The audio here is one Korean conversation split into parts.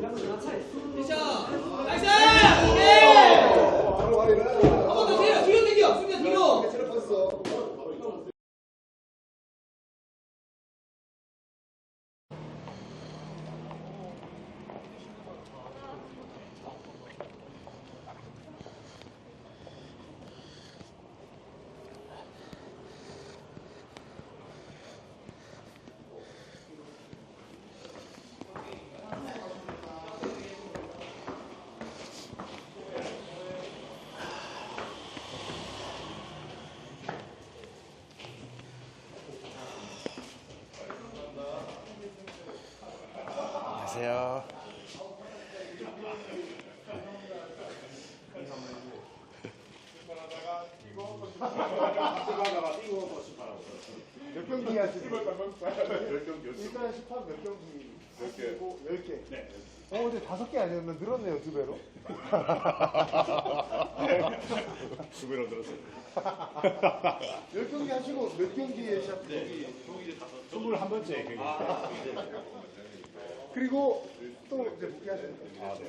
나이스! 오케이! 한번 더 뒤로, 뒤로 당겨! 승리야, 뒤로! 안녕하세요. 몇 경기 하시죠? 일단 18, 몇 경기? 몇 개? 10개. 네. 어, 근데 다섯 개 아니었나? 늘었네요, 두 배로. 두 배로 늘었어요. 열 경기 하시고 몇 경기에 시작? 네. 스물한 번째 경기. 그리고 또 이제 복귀하시는 거예요. 아, 네.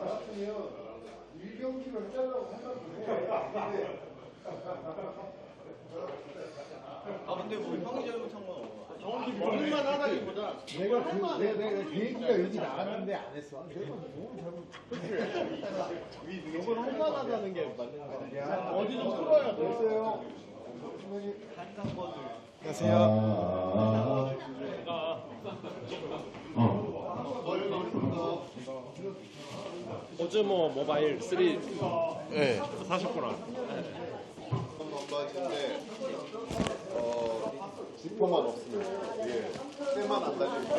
하시면 1경기로 해달라고 생각해. 아 근데 뭐 형이 잘못한 건 없어. 정확히 본인만 하다기보다 내가 그, 내가, 내가 그 얘기가 여기 나왔는데 안 했어. 내가 뭐 잘못. 이건 험난하다는 게 맞는 거 야, 같아. 어디 좀 풀어야 돼. 됐어요. 주머니 안녕하세요. 어제 뭐 모바일 3 네. 사셨구나. 건바지인데 어 지퍼만 없으면 예 쇠만 안 달리고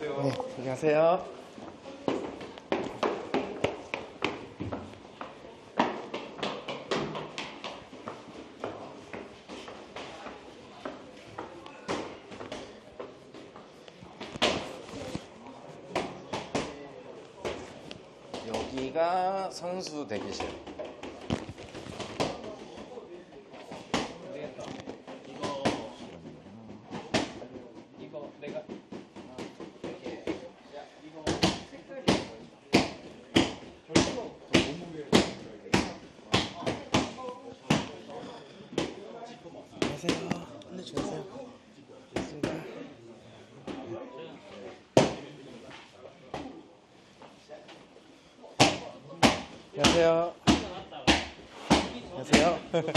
네, 안녕하세요. 여기가 선수 대기실. 이거 내가 안녕하세요. 안녕하세요. 반갑습니다. 안녕하세요. 안녕하세요.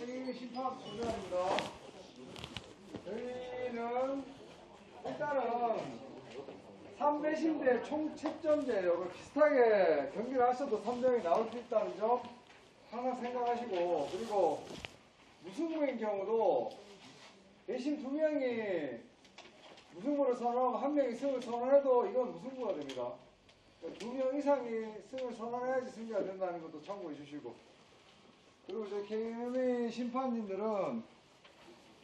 안녕하십니까. 조장입니다. 저희는 일단은 3배신대 총 채점제로 비슷하게 경기를 하셔도 3점이 나올 수 있다는 점 항상 생각하시고 그리고 무승부인 경우도 대신 두 명이 무승부를 선언하고 한 명이 승을 선언해도 이건 무승부가 됩니다. 두 명 이상이 승을 선언해야지 승리가 된다는 것도 참고해 주시고 그리고 저 KMA 심판진들은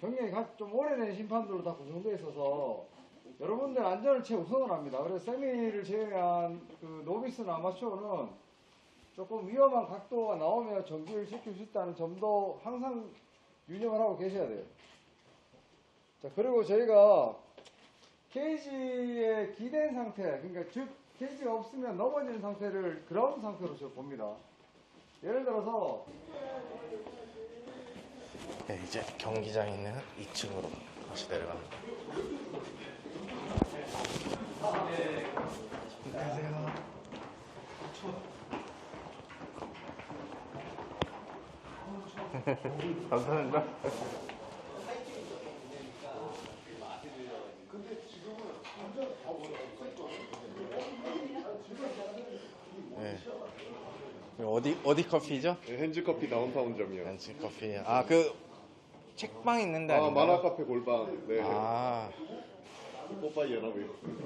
경력이 가- 좀 오래된 심판들로 다 구성되어 있어서 여러분들 안전을 최우선을 합니다. 그래서 세미를 제외한 그 노비스나 아마추어는 조금 위험한 각도가 나오면 정지를 시킬 수 있다는 점도 항상 유념을 하고 계셔야 돼요. 자, 그리고 저희가 케이지에 기댄 상태, 그러니까 즉 케이지가 없으면 넘어지는 상태를 그라운드 상태로 저 봅니다. 예를 들어서 네, 이제 경기장 있는 2층으로 다시 내려갑니다. 안녕하세요. 감사합니다. 네. 어디 어디 커피죠? 네, 핸즈 커피 다운타운점이요. 런치 커피. 아 그 책방 있는데 아, 아닌가요? 만화 카페 골방. 네. 아, 뽀빠이 연합에 있습니다.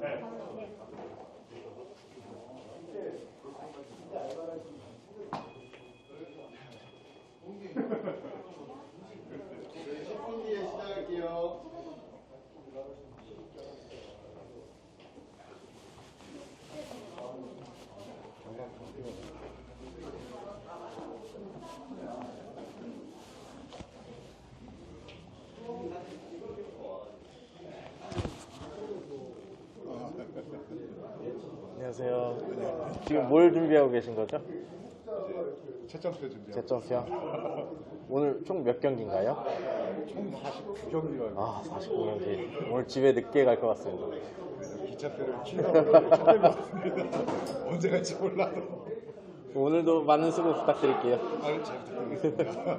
네, 10분 뒤에 시작할게요. 안녕하세요. 지금 뭘 준비하고 계신 거죠? 채점표 준비하고 제점피요. 오늘 총 몇 경기인가요? 총 49경기가 아, 49경기. 오늘 집에 늦게 갈 것 같습니다. 기차 때문에 취하고 차 때문에 왔습니다. 언제 갈지 몰라도. 오늘도 많은 수고 부탁드릴게요. 아유, 잘 부탁드리겠습니다.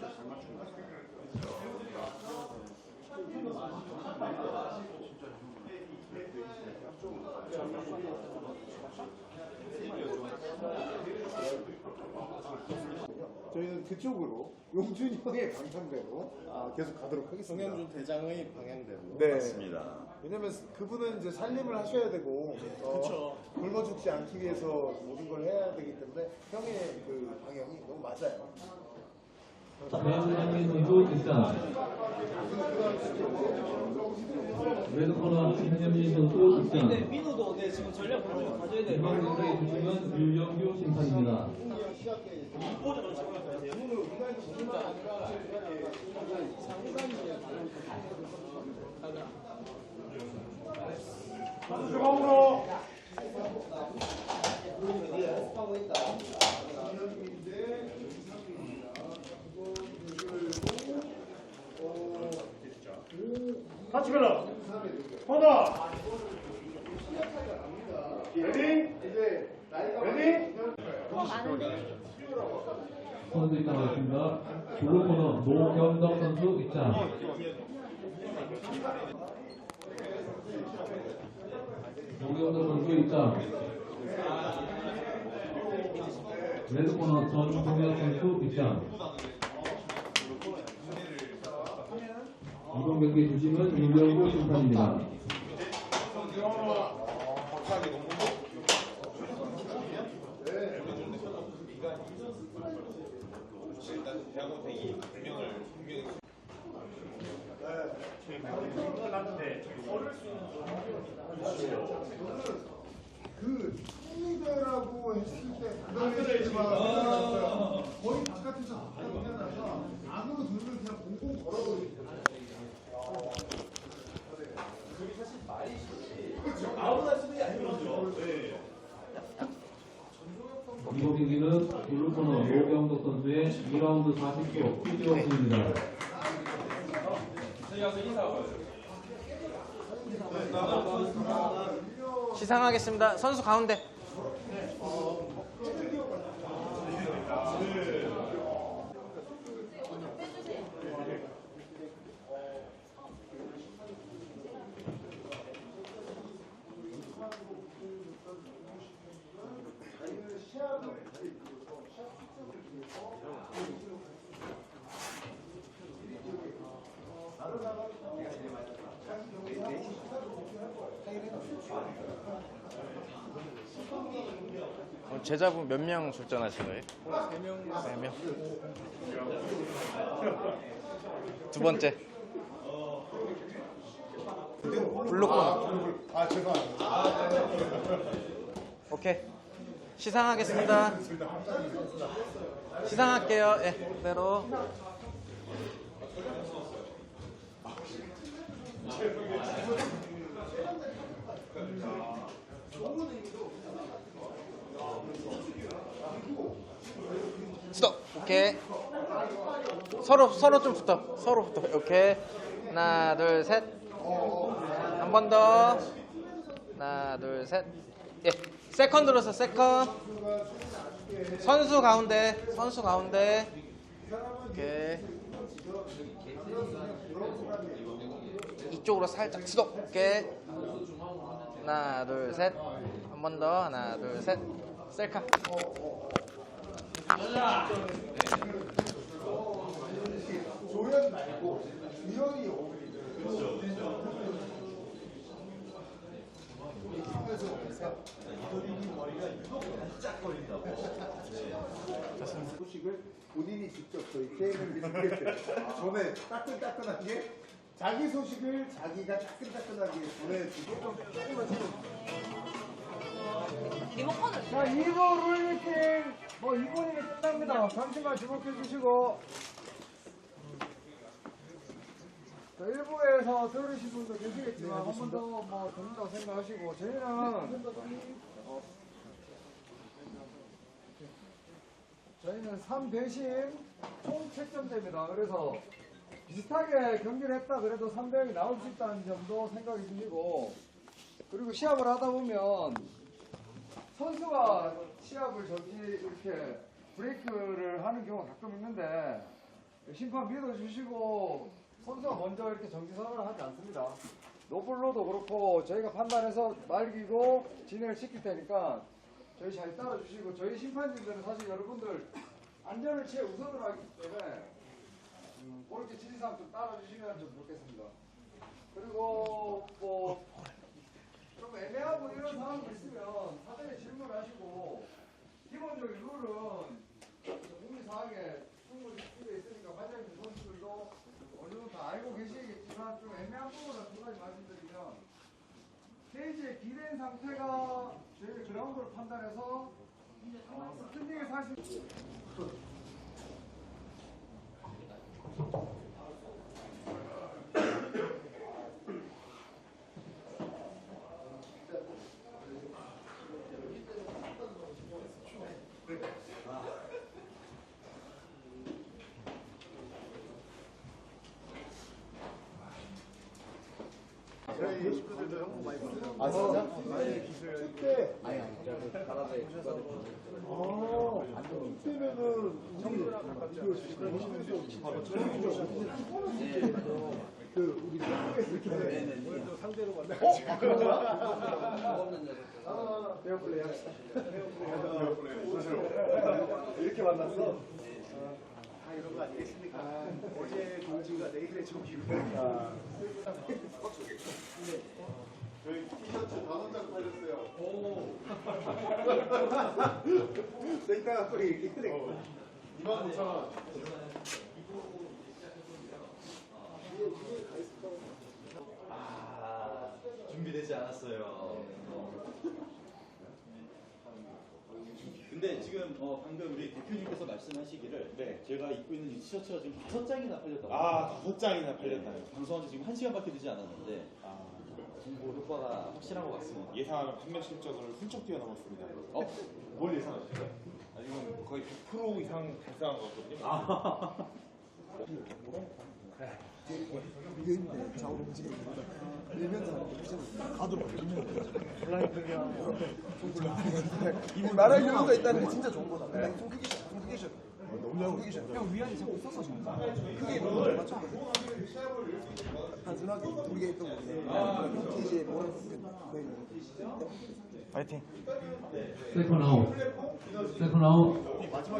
잘? 저희는 그쪽으로 용준이 형의 방향대로 아, 계속 가도록 하겠습니다. 송영준 대장의 방향대로 네. 맞습니다. 왜냐면 그분은 이제 살림을 하셔야 되고 어, 굶어 죽지 않기 위해서 모든 걸 해야 되기 때문에 형의 그 방향이 너무 맞아요. 선수 입장. 레드코너 김현민 선수 입장. 근데 민호도 네 지금 전략 보면 가져야 돼. 이번 경기의 주심은 류영규 심판입니다. 하치멜라 코너 레디 레디 선수 입장하겠습니다. 블루코너 노경덕 선수 입장. 노경덕 선수 입장. 레드 코너 전동혁 선수 입장. 이번 경기 주심은 윤병구 심판입니다. 그 리더라고 했을 때 부담했지만 거의 바깥에서 나서 안으로 들면 그냥 공공 걸어버리죠. 이번 경기는 블루코너 노경덕 선수의 2라운드 40초 피지였습니다. 시상하겠습니다. 선수 가운데. 제자분 몇 명 출전하신 거예요? 3명. 3명. 두 번째. 블루코너. 아 죄송합니다. 오케이. 시상하겠습니다. 시상할게요. 예, 그대로. 스톱. 오케이. 서로 서로 좀 붙어. 서로 붙어. 오케이. 하나, 둘, 셋. 한 번 더. 하나, 둘, 셋. 예. 세컨드로서 세컨. 선수 가운데. 선수 가운데. 오케이. 이쪽으로 살짝 스톱. 오케이. 하나, 둘, 셋. 한 번 더. 하나, 둘, 셋. 셀카. 조연 말고 주연이 어울리는. 소식을 본인이 직접 저희. 전에 따끈따끈하게 자기 소식을 자기가 따끈따끈하게 전해주고 조금만 리모컨을 자, 2부 룰미팅 뭐 2분이면 끝납니다. 잠시만 주목해 주시고. 자, 1부에서 들으신 분도 계시겠지만 한 번 더 뭐 듣는다고 생각하시고 저희는 어, 저희는 3 대신 총 채점제입니다. 그래서 비슷하게 경기를 했다 그래도 3대형이 나올 수 있다는 점도 생각이 드시고 그리고 시합을 하다 보면 선수가 시합을 저기 이렇게 브레이크를 하는 경우가 가끔 있는데 심판 믿어주시고 선수가 먼저 이렇게 정지 선언을 하지 않습니다. 노블로도 그렇고 저희가 판단해서 말기고 진행을 시킬 테니까 저희 잘 따라주시고 저희 심판진들은 사실 여러분들 안전을 최 우선으로 하기 때문에 음, 그렇게 지시사항 좀 따라주시면 좀 좋겠습니다. 그리고 뭐 좀 애매하고 이런 상황이 있으면 사전에 질문하시고 기본적인 룰은 국민사항에 충분히 집에 있으니까 관장님 선수들도 어느 정도 다 알고 계시겠지만 좀 애매한 부분은 두 가지 말씀드리면 스테이지에 기댄 상태가 저희 그라운드를 판단해서 어, 스탠딩에 사실 아 진짜? 그때 아니 아니 바람에 아 그때면은 우리 그 우리 한국에서 이렇게 상대로 만나가지고 페어플레이 합시다. 이렇게 만났어 아 이런 거 아니겠습니까 어제 동지가 내일의 적이고 저희 티셔츠 다섯 장 팔렸어요. 이따가 또 이렇게 그래 2만 5천 원. 아, 준비되지 않았어요. 근데 지금 어, 방금 우리 대표님께서 말씀하시기를 네, 제가 입고 있는 이 티셔츠가 지금 다섯 장이나 팔렸다고. 아, 다섯 장이나 팔렸다요. 네, 방송한 지 지금 한 시간밖에 되지 않았는데 아, 정보 효과가 확실한 것 같습니다. 예상하는 판매 실적을 훌쩍 뛰어넘었습니다. 어? 뭘 예상하셨어요? 아, 이건 거의 100% 이상 달성한 거거든요. 아. 이게 있는데 좌우 움직이는 거다 밀면서 하는 거 가도록 이미 말할 여유가 있다는 게 진짜 좋은 거다. 근데 좀 크게 쉬어 좀 크게 쉬어 너무 잘 크게 쉬어 형 위안이 자꾸 있어서 지금. 크게 너무 잘 맞췄거든 단순하게 우리가 했던 거 이제 뭐라 파이팅. 세컨 아웃. 세컨 아웃. 다시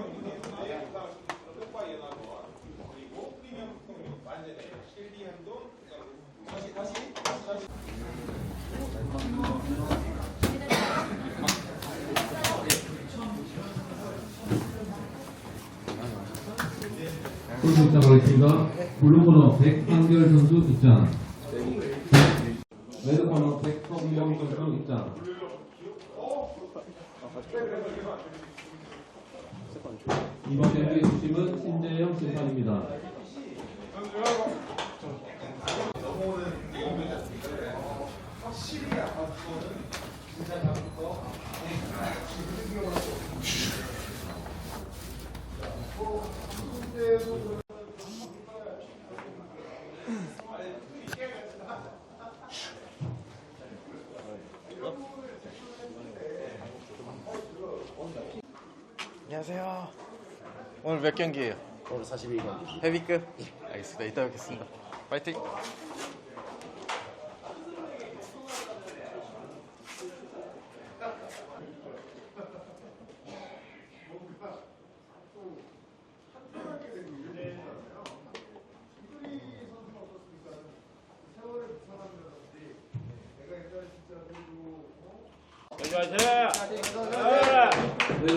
부탁하겠습니다. 블루번호 백한결 선수 입장. 레드번호 백성명 선수 입장. 이번 경기 주심은 신재영 심판입니다. 안녕하세요. 오늘 몇 경기예요? 오늘 42경기. 헤비급? 알겠습니다. 이따 뵙겠습니다. 파이팅!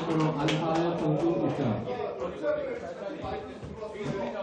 코너 안하연 선수 입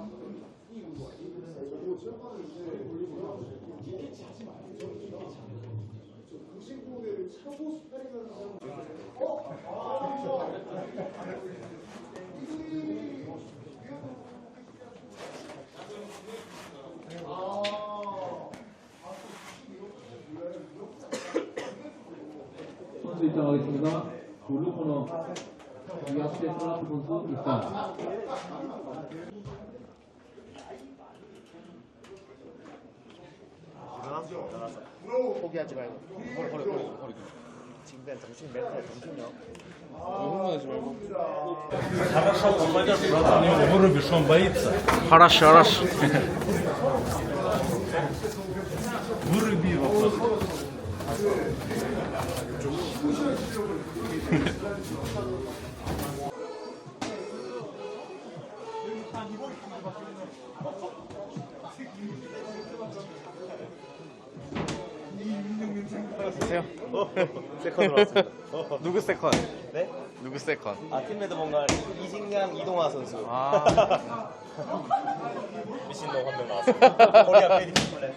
선수 입장 하겠습니다. 블루 코너 이학재 슬라프 선수 입장. 포기하지 말고 허리 허리 허리 허리 지금 내 정신 멘탈 정신력 하라시 하라시. 안녕하세요. 세컨으로 왔습니다. 누구 세컨? 네? 누구 세컨? 아, 팀메드 뭔가 이진강 이동화 선수. 아. 미신놈 한 명 나왔습니다. 코리아 페리 플랜.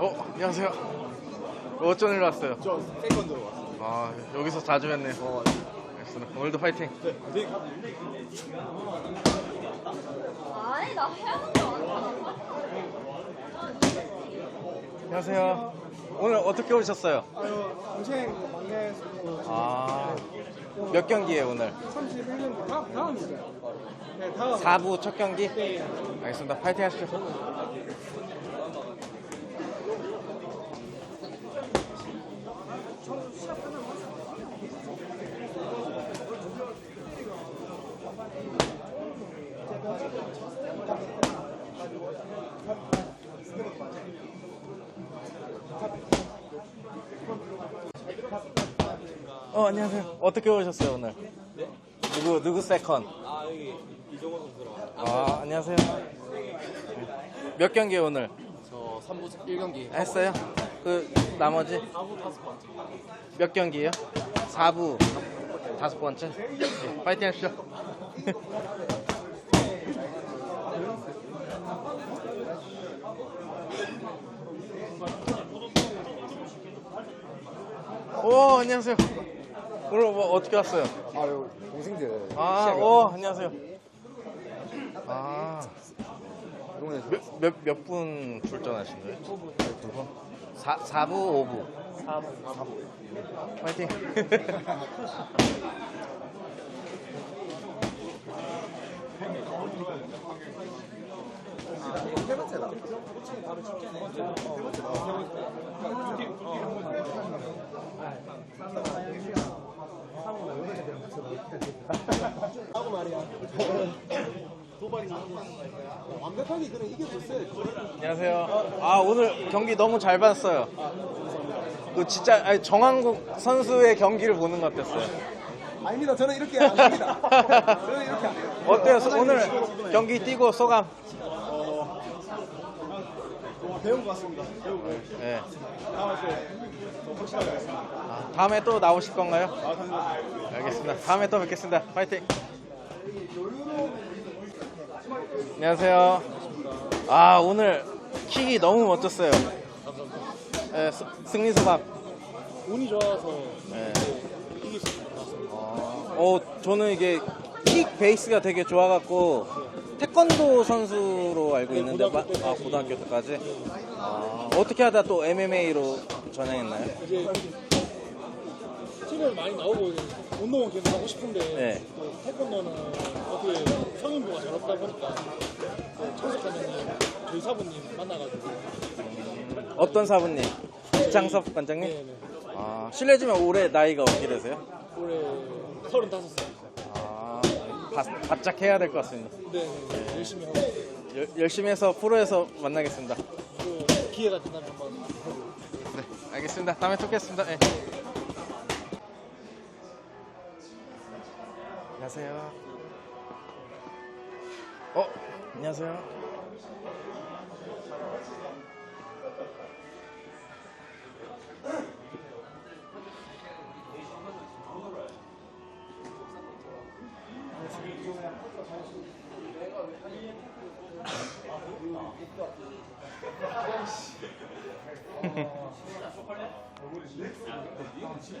어, 안녕하세요. 어쩐 일로 왔어요? 저 세컨드로 왔습니다. 아, 여기서 자주 뵀네요. 어, 알겠습니다. 오늘도 파이팅. 아니 나 해야하는 거 아니야. 안녕하세요. 오늘 어떻게 오셨어요? 동생 막내 아, 몇 경기예요, 오늘? 31년 다음 다음이죠. 네 다음. 4부 첫 경기? 알겠습니다. 파이팅 하시죠. 어떻게 오셨어요, 오늘? 누구, 누구 세컨? 아, 여기 이종호 선수랑. 아, 안녕하세요. 몇 경기 오늘? 저 3부 1경기. 했어요? 그 나머지 4부 다섯 번째. 몇 경기예요? 4부 다섯 번째. 네, 파이팅 하시죠. 오, 안녕하세요. 오늘 뭐 어떻게 왔어요? 아유 동생들 아, 오, 안녕하세요. 아, 몇, 몇, 몇 분 출전하신 거예요? 두 분? 4, 4부, 5부? 4부, 4부. 파이팅. 말이야. 도발이 완벽하게 그래 이겨줬어요. 안녕하세요. 아 오늘 경기 너무 잘 봤어요. 그 진짜 아니, 정한국 선수의 경기를 보는 것 같았어요. 아닙니다. 저는 이렇게 안 합니다. 저는 이렇게 안 해요. 어때요? 소- 오늘 경기 뛰고 소감? 배운 것 같습니다. 배우고 네. 다음에 또더 확실하게 하겠습니다. 아, 다음에 또 나오실 건가요? 알겠습니다. 다음에 또 뵙겠습니다. 파이팅. 안녕하세요. 아 오늘 킥이 너무 멋졌어요. 네, 스- 승리 소감. 운이 좋아서 네. 이길 수 같습니다. 어, 저는 이게 킥 베이스가 되게 좋아갖고 태권도 선수로 알고 있는데 마- 아, 고등학교 때까지 아, 어떻게 하다 또 MMA로 전향했나요? 이제 팀을 많이 나오고 운동은 계속 하고 싶은데 네. 또 태권도는 어떻게 성인부가 잘 없다 보니까 또 천석관장님 저희 사부님 만나가지고 어떤 사부님? 이창섭 관장님? 네네 아, 실례지만 올해 나이가 어떻게 되세요? 올해 35살 아, 바, 바짝 해야 될 것 같습니다. 네네 열심히 하고 열, 열심히 해서 프로에서 만나겠습니다. 또 기회가 된다면 한번 네, 알겠습니다. 다음에 또 뵙겠습니다. 네. 안녕하세요. 어, 안녕하세요. 어, 링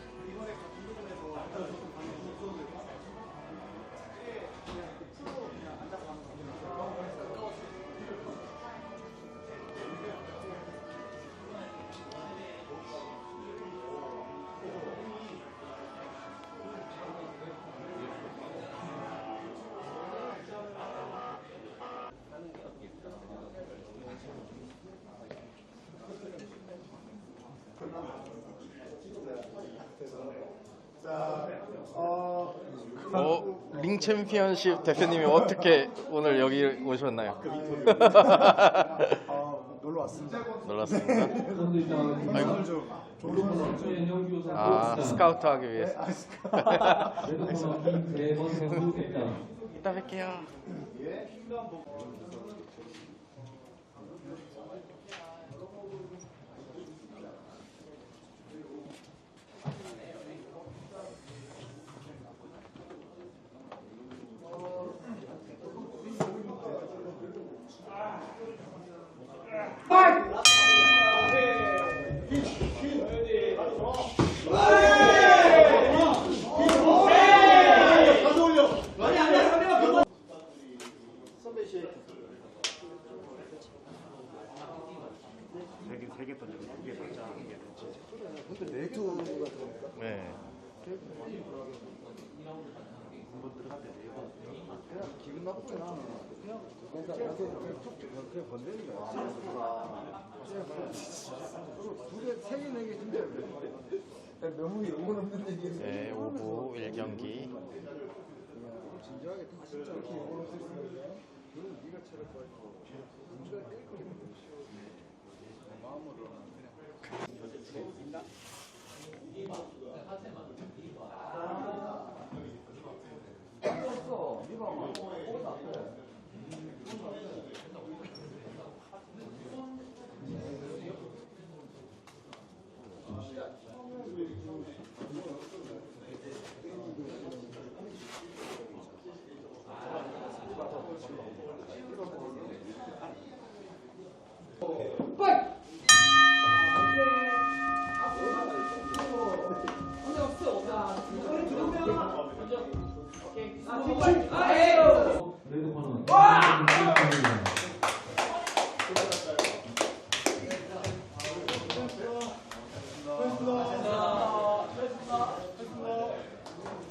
챔피언십 대표님이 어떻게 오늘 여기 오셨나요? 아, 놀러 왔습니다. 놀랐습니다. 아이고. 블루코너 최영규 선수 아. 스카우트 하기 위해서. 레드코너 김 선수 입장. 이따 뵐게요. 근데 네이트 같은 거 네. 그냥 기분 나쁘진 않아. 그냥 그냥 그냥 건드리는 거야. 두개 세개 힘들어. 너무 영혼 없는 얘기. 네, 5부 1경기. 진지하게 다 진짜 이렇게 영어로 쓸수 있는데 그건 네가 체력 뗄 거야. 마음으로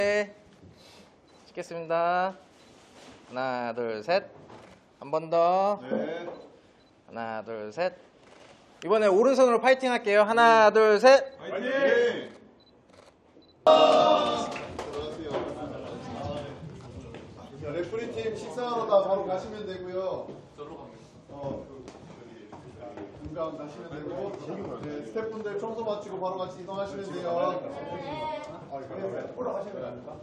네. 찍겠습니다. 하나, 둘, 셋. 한 번 더. 네. 하나, 둘, 셋. 이번에 오른손으로 파이팅 할게요. 하나, 둘, 셋. 자, 레프리 팀 식사하러 다 바로 가시면 되고요. 분간 가시면 되고 네, 스태프분들 청소 마치고 바로 같이 이동하시면 돼요. 네, 보러 가시면 됩니다.